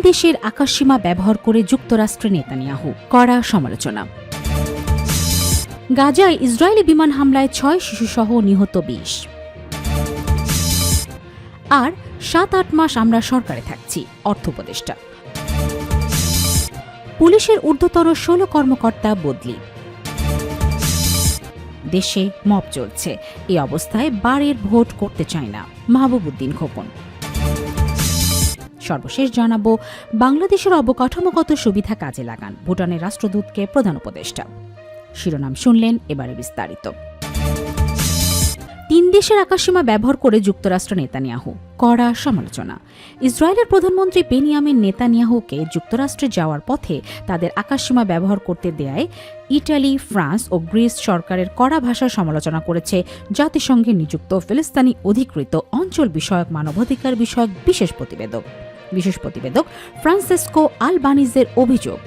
দেশের আকাশসীমা ব্যবহার করে যুক্তরাষ্ট্রে নেতানিয়াহু। কড়া সমালোচনা। গাজায় ইসরায়েলি বিমান হামলায় ছয় শিশুসহ নিহত বিশ। আর সাত আট মাস আমরা সরকারে থাকছি, অর্থ উপদেষ্টা। পুলিশের ঊর্ধ্বতর ষোলো কর্মকর্তা বদলি। দেশে মব চলছে। এই অবস্থায় বারের ভোট করতে চায় না মাহবুবুদ্দিন খোকন। সর্বশেষ জানাব, বাংলাদেশের অবকাঠামোগত সুবিধা কাজে লাগান ভুটানের রাষ্ট্রদূতকে প্রধান উপদেষ্টা। শিরোনাম শুনলেন এবারে বিস্তারিত। তিন দেশের আকাশসীমা ব্যবহার করে যুক্তরাষ্ট্র নেতানিয়াহু, কড়া সমালোচনা। ইসরায়েলের প্রধানমন্ত্রী বেনিয়ামিন নেতানিয়াহুকে যুক্তরাষ্ট্রে যাওয়ার পথে তাদের আকাশসীমা ব্যবহার করতে দেয় ইটালি, ফ্রান্স ও গ্রিস সরকারের কড়া ভাষার সমালোচনা করেছে জাতিসংঘে নিযুক্ত ফিলিস্তানি অধিকৃত অঞ্চল বিষয়ক মানবাধিকার বিষয়ক বিশেষ প্রতিবেদক। বিশেষ প্রতিবেদক ফ্রান্সেসকো আলবানিজের অভিযোগ,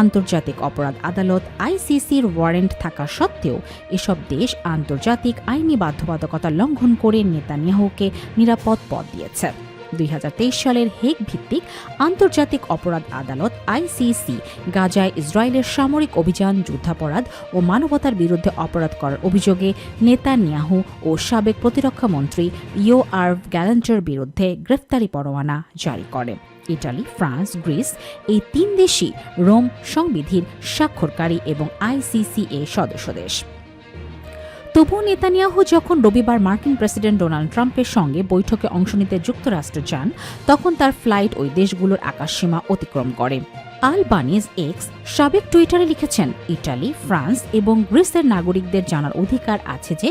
আন্তর্জাতিক অপরাধ আদালত আইসিসির ওয়ারেন্ট থাকা সত্ত্বেও এসব দেশ আন্তর্জাতিক আইনি বাধ্যবাধকতা লঙ্ঘন করে নেতানিয়াহুকে নিরাপদ পথ দিয়েছে। দুই হাজার তেইশ সালের হেগ ভিত্তিক আন্তর্জাতিক অপরাধ আদালত আইসিসি গাজায় ইসরায়েলের সামরিক অভিযান, যুদ্ধাপরাধ ও মানবতার বিরুদ্ধে অপরাধ করার অভিযোগে নেতানিয়াহু ও সাবেক প্রতিরক্ষা মন্ত্রী ইও আর্ভ গ্যালেন্টের বিরুদ্ধে গ্রেফতারি পরোয়ানা জারি করে। ইটালি, ফ্রান্স, গ্রিস এই তিন দেশই রোম সংবিধির স্বাক্ষরকারী এবং আইসিসি এ সদস্য দেশ। তবুও নেতানিয়াহু যখন রবিবার মার্কিন প্রেসিডেন্ট ডোনাল্ড ট্রাম্পের সঙ্গে বৈঠকে অংশ নিতে যুক্তরাষ্ট্র যান, তখন তার ফ্লাইট ওই দেশগুলোর আকাশসীমা অতিক্রম করে। আল বানিজ এক্স সাবেক টুইটারে লিখেছেন, ইটালি, ফ্রান্স এবং গ্রিসের নাগরিকদের জানার অধিকার আছে যে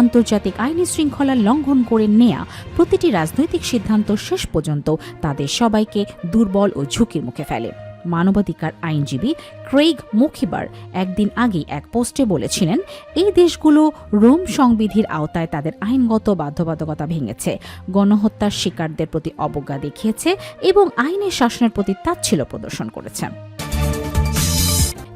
আন্তর্জাতিক আইনি শৃঙ্খলা লঙ্ঘন করে নেয়া প্রতিটি রাজনৈতিক সিদ্ধান্ত শেষ পর্যন্ত তাদের সবাইকে দুর্বল ও ঝুঁকির মুখে ফেলে। মানবাধিকার আইনজীবী ক্রেইগ মুখিবার একদিন আগেই এক পোস্টে বলেছিলেন, এই দেশগুলো রোম সংবিধির আওতায় তাদের আইনগত বাধ্যবাধকতা ভেঙেছে, গণহত্যার শিকারদের প্রতি অবজ্ঞা দেখিয়েছে এবং আইনের শাসনের প্রতি তাচ্ছিল্য প্রদর্শন করেছে।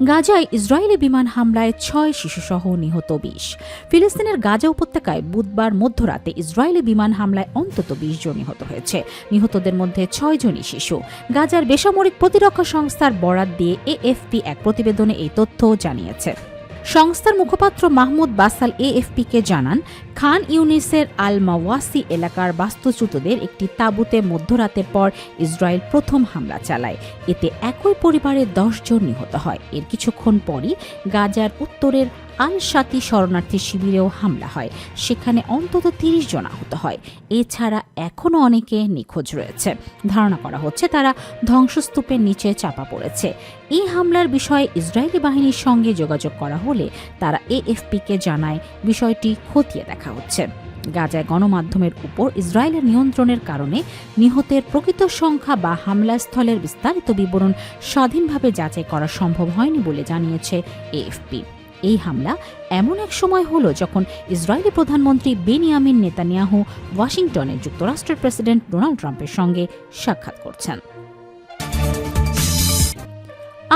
গাজায় ইসরায়েলি বিমান হামলায় ছয় শিশুসহ নিহত বিশ। ফিলিস্তিনের গাজা উপত্যকায় বুধবার মধ্যরাতে ইসরায়েলি বিমান হামলায় অন্তত বিশ জন নিহত হয়েছে। নিহতদের মধ্যে ছয় জনই শিশু। গাজার বেসামরিক প্রতিরক্ষা সংস্থার বরাত দিয়ে এএফপি এক প্রতিবেদনে এই তথ্য জানিয়েছে। সংস্থার মুখপাত্র মাহমুদ বাসাল এএফপিকে জানান, খান ইউনিসের আল মাওয়াসি এলাকার বাস্তুচ্যুতদের একটি তাঁবুতে মধ্যরাতের পর ইসরায়েল প্রথম হামলা চালায়। এতে একই পরিবারের দশজন নিহত হয়। এর কিছুক্ষণ পরই গাজার উত্তরের আল সাতি শরণার্থী শিবিরেও হামলা হয়। সেখানে অন্তত তিরিশ জন আহত হয়। এছাড়া এখনও অনেকে নিখোঁজ রয়েছে। ধারণা করা হচ্ছে তারা ধ্বংসস্তূপের নিচে চাপা পড়েছে। এই হামলার বিষয়ে ইসরায়েলি বাহিনীর সঙ্গে যোগাযোগ করা হলে তারা এএফপিকে জানায় বিষয়টি খতিয়ে দেখা হচ্ছে। গাজায় গণমাধ্যমের উপর ইসরায়েলের নিয়ন্ত্রণের কারণে নিহতের প্রকৃত সংখ্যা বা হামলাস্থলের বিস্তারিত বিবরণ স্বাধীনভাবে যাচাই করা সম্ভব হয়নি বলে জানিয়েছে এএফপি। এই হামলা এমন এক সময় হলো যখন ইসরায়েলি প্রধানমন্ত্রী বেনিয়ামিন নেতানিয়াহু ওয়াশিংটনে যুক্তরাষ্ট্রের প্রেসিডেন্ট ডোনাল্ড ট্রাম্পের সঙ্গে সাক্ষাৎ করছেন।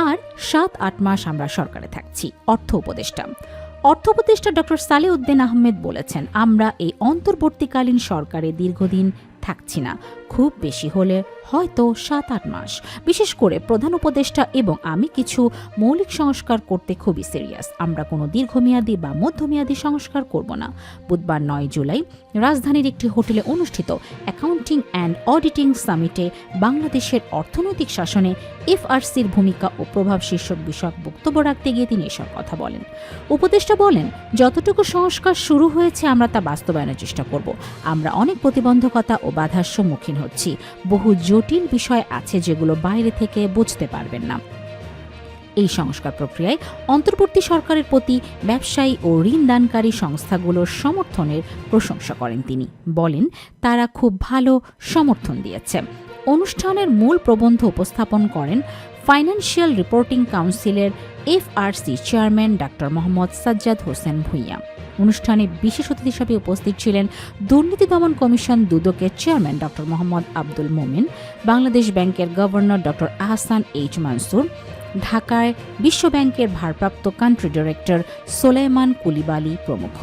আর সাত আট মাস আমরা সরকারে থাকছি, অর্থ উপদেষ্টা। অর্থ উপদেষ্টা ডক্টর সালেউদ্দিন আহমেদ বলেছেন, আমরা এই অন্তর্বর্তীকালীন সরকারে দীর্ঘদিন থাকছি না। খুব বেশি হলে হয়তো সাত আট মাস। বিশেষ করে প্রধান উপদেষ্টা এবং আমি কিছু মৌলিক সংস্কার করতে খুবই সিরিয়াস আমরা কোনো দীর্ঘমেয়াদী বা মধ্যমেয়াদী সংস্কার করব না। বুধবার নয় জুলাই রাজধানীর একটি হোটেলে অনুষ্ঠিত অ্যাকাউন্টিং অ্যান্ড অডিটিং সামিটে বাংলাদেশের অর্থনৈতিক শাসনে এফআরসির ভূমিকা ও প্রভাব শীর্ষক বিষয়ক বক্তব্য রাখতে গিয়ে তিনি এসব কথা বলেন। উপদেষ্টা বলেন, যতটুকু সংস্কার শুরু হয়েছে আমরা তা বাস্তবায়নের চেষ্টা করব। আমরা অনেক প্রতিবন্ধকতা ও বাধার সম্মুখীন হচ্ছি। বহু জটিল বিষয় আছে যেগুলো বাইরে থেকে বুঝতে পারবেন না। এই সংস্কার প্রক্রিয়ায় অন্তর্বর্তী সরকারের প্রতি ব্যবসায়ী ও ঋণদানকারী সংস্থাগুলোর সমর্থনের প্রশংসা করেন তিনি। বলেন, তারা খুব ভালো সমর্থন দিয়েছে। অনুষ্ঠানের মূল প্রবন্ধ উপস্থাপন করেন ফাইন্যান্সিয়াল রিপোর্টিং কাউন্সিলের FRC chairman doctor Mohammad Sajjad Hossain Bhuiyan. অনুষ্ঠানে বিশেষ অতিথি হিসাবে উপস্থিত ছিলেন দুর্নীতি দমন কমিশন দুদকের চেয়ারম্যান ডক্টর মোহাম্মদ আব্দুল মোমিন, বাংলাদেশ ব্যাংকের governor doctor Ahsan H Mansur, ঢাকায় বিশ্ব ব্যাংকের ভারপ্রাপ্ত কান্ট্রি ডিরেক্টর সোলেমান কুলিবালি প্রমুখ।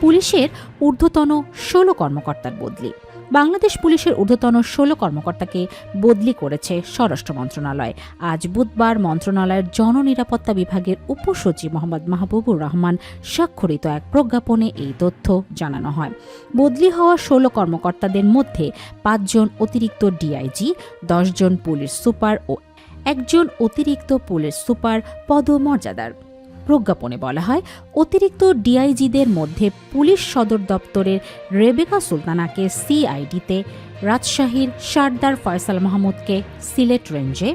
পুলিশের ঊর্ধ্বতন ষোলো কর্মকর্তার বদলি। বাংলাদেশ পুলিশের ঊর্ধ্বতন ষোলো কর্মকর্তাকে বদলি করেছে স্বরাষ্ট্র মন্ত্রণালয়। আজ বুধবার মন্ত্রণালয়ের জননিরাপত্তা বিভাগের উপসচিব মোহাম্মদ মাহবুবুর রহমান স্বাক্ষরিত এক প্রজ্ঞাপনে এই তথ্য জানানো হয়। বদলি হওয়া ষোলো কর্মকর্তাদের মধ্যে পাঁচজন অতিরিক্ত ডিআইজি, দশজন পুলিশ সুপার ও একজন অতিরিক্ত পুলিশ সুপার পদমর্যাদার। প্রজ্ঞাপনে বলা হয়, অতিরিক্ত ডিআইজিদের মধ্যে পুলিশ সদর দপ্তরের রেবেকা সুলতানাকে সিআইডিতে, রাজশাহীর সারদার ফয়সাল মাহমুদকে সিলেট রেঞ্জে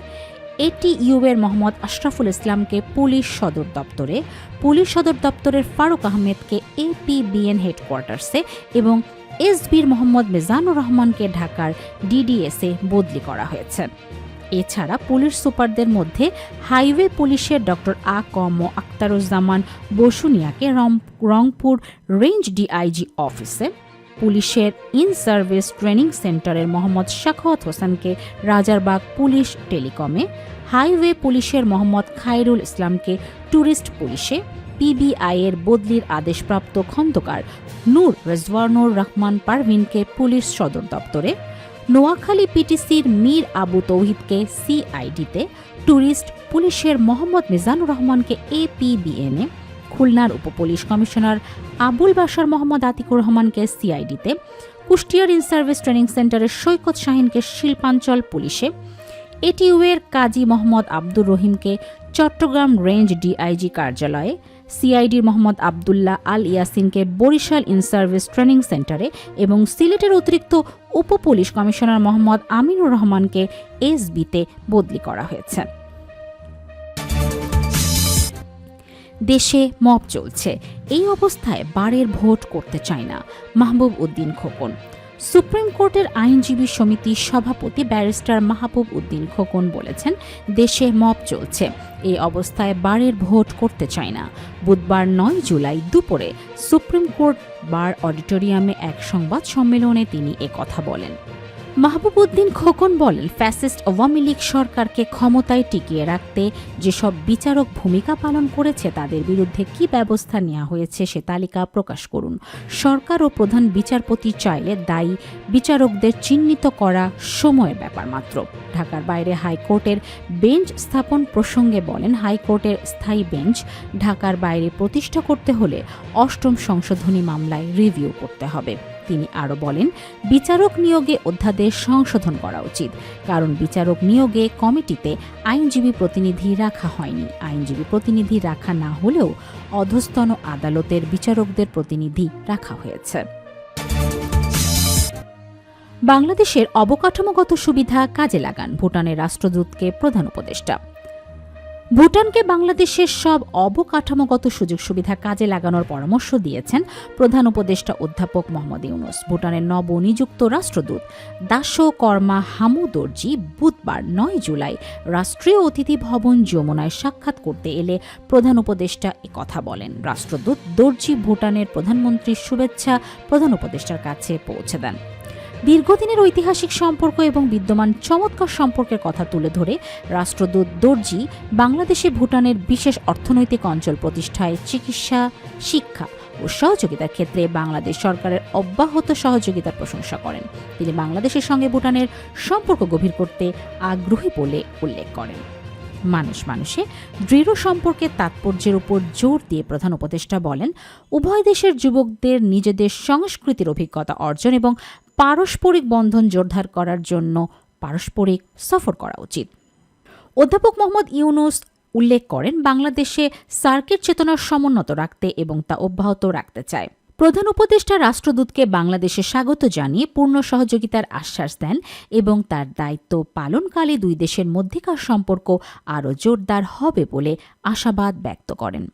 এটিইউ এর মোহাম্মদ আশরাফুল ইসলামকে পুলিশ সদর দপ্তরে, পুলিশ সদর দপ্তরের ফারুক আহমেদকে এপিবিএন হেডকোয়ার্টার্সে এবং এসবির মোহাম্মদ মিজানুর রহমানকে ঢাকার ডিডিএসে বদলি করা হয়েছে। এছাড়া পুলিশ সুপারদের মধ্যে হাইওয়ে পুলিশের ডক্টর আ কম আক্তারুজ্জামান বসুনিয়াকে রংপুর রেঞ্জ ডিআইজি অফিসে, পুলিশের ইন সার্ভিস ট্রেনিং সেন্টারের মোহাম্মদ শাখাওয়াত হোসেনকে রাজারবাগ পুলিশ টেলিকমে, হাইওয়ে পুলিশের মোহাম্মদ খায়রুল ইসলামকে ট্যুরিস্ট পুলিশে পিবিআই এর বদলির আদেশপ্রাপ্ত খন্দকার নূর রেজওয়ানুর রহমান পারভিনকে পুলিশ সদর দপ্তরে নোয়াখালী পিটিসির মীর আবু তৌহিদকে সিআইডিতে ট্যুরিস্ট পুলিশের মোহাম্মদ মিজানুর রহমানকে এপিবিএনে খুলনার উপপুলিশ কমিশনার আবুল বাশার মোহাম্মদ আতিকুর রহমানকে সিআইডিতে, কুষ্টিয়ার ইন সার্ভিস ট্রেনিং সেন্টারের সৈকত শাহিনকে শিল্পাঞ্চল পুলিশে এটিইউয়ের কাজী মোহাম্মদ আব্দুর রহিমকে চট্টগ্রাম রেঞ্জ ডিআইজি কার্যালয়ে সিআইডির মোহাম্মদ আবদুল্লাহ আল ইয়াসিনকে বরিশাল ইন সার্ভিস ট্রেনিং সেন্টারে এবং সিলেটের অতিরিক্ত উপপুলিশ কমিশনার মোহাম্মদ আমিনুর রহমানকে এসবিতে বদলি করা হয়েছে। দেশে মব চলছে। এই অবস্থায় বারের ভোট করতে চায় না মাহবুব উদ্দিন খোকন। সুপ্রিম কোর্টের আইনজীবী সমিতির সভাপতি ব্যারিস্টার মাহবুব উদ্দিন খোকন বলেছেন, দেশে মব চলছে। এই অবস্থায় বারের ভোট করতে চায় না। বুধবার নয় জুলাই দুপুরে সুপ্রিম কোর্ট বার অডিটোরিয়ামে এক সংবাদ সম্মেলনে তিনি কথা বলেন। মাহবুব উদ্দিন খোকন বলেন, ফ্যাসিস্ট আওয়ামী লীগ সরকারকে ক্ষমতায় টিকিয়ে রাখতে যেসব বিচারক ভূমিকা পালন করেছে, তাদের বিরুদ্ধে কি ব্যবস্থা নেওয়া হয়েছে সে তালিকা প্রকাশ করুন। সরকার ও প্রধান বিচারপতি চাইলে দায়ী বিচারকদের চিহ্নিত করা সময়ের ব্যাপার মাত্র। ঢাকার বাইরে হাইকোর্টের বেঞ্চ স্থাপন প্রসঙ্গে বলেন, হাইকোর্টের স্থায়ী বেঞ্চ ঢাকার বাইরে প্রতিষ্ঠা করতে হলে অষ্টম সংশোধনী মামলায় রিভিউ করতে হবে। তিনি আরও বলেন, বিচারক নিয়োগে অধ্যাদেশ সংশোধন করা উচিত, কারণ বিচারক নিয়োগে কমিটিতে আইনজীবী প্রতিনিধি রাখা হয়নি। আইনজীবী প্রতিনিধি রাখা না হলেও অধস্তন আদালতের বিচারকদের প্রতিনিধি রাখা হয়েছে। বাংলাদেশের অবকাঠামোগত সুবিধা কাজে লাগান ভুটানের রাষ্ট্রদূতকে প্রধান উপদেষ্টা। ভুটানকে বাংলাদেশের সব অবকাঠামোগত সুযোগ সুবিধা কাজে লাগানোর পরামর্শ দিয়েছেন প্রধান উপদেষ্টা অধ্যাপক মোহাম্মদ ইউনুস। ভুটানের নবনিযুক্ত রাষ্ট্রদূত দাসো কর্মা হামু দর্জি বুধবার নয় জুলাই রাষ্ট্রীয় অতিথি ভবন যমুনায় সাক্ষাৎ করতে এলে প্রধান উপদেষ্টা কথা বলেন। রাষ্ট্রদূত দর্জি ভুটানের প্রধানমন্ত্রীর শুভেচ্ছা প্রধান উপদেষ্টার কাছে পৌঁছে দেন। দীর্ঘদিনের ঐতিহাসিক সম্পর্ক এবং বিদ্যমান চমৎকার সম্পর্কের কথা তুলে ধরে রাষ্ট্রদূত দর্জি বাংলাদেশে ভুটানের বিশেষ অর্থনৈতিক অঞ্চল প্রতিষ্ঠায় চিকিৎসা, শিক্ষা ও সহযোগিতার ক্ষেত্রে বাংলাদেশ সরকারের অব্যাহত সহযোগিতার প্রশংসা করেন। তিনি বাংলাদেশের সঙ্গে ভুটানের সম্পর্ক গভীর করতে আগ্রহী বলে উল্লেখ করেন। মানুষ মানুষে দৃঢ় সম্পর্কের তাৎপর্যের উপর জোর দিয়ে প্রধান উপদেষ্টা বলেন, উভয় দেশের যুবকদের নিজেদের সংস্কৃতির অভিজ্ঞতা অর্জন এবং পারস্পরিক বন্ধন জোরদার করার জন্য পারস্পরিক সফর করা উচিত। অধ্যাপক মোহাম্মদ ইউনুস উল্লেখ করেন, বাংলাদেশে সার্কিট চেতনা সমুন্নত রাখতে এবং তা অব্যাহত রাখতে চায়। প্রধান উপদেষ্টা রাষ্ট্রদূতকে বাংলাদেশে স্বাগত জানিয়ে পূর্ণ সহযোগিতার আশ্বাস দেন এবং তার দায়িত্ব পালনকালে দুই দেশের মধ্যেকার সম্পর্ক আরও জোরদার হবে বলে আশাবাদ ব্যক্ত করেন।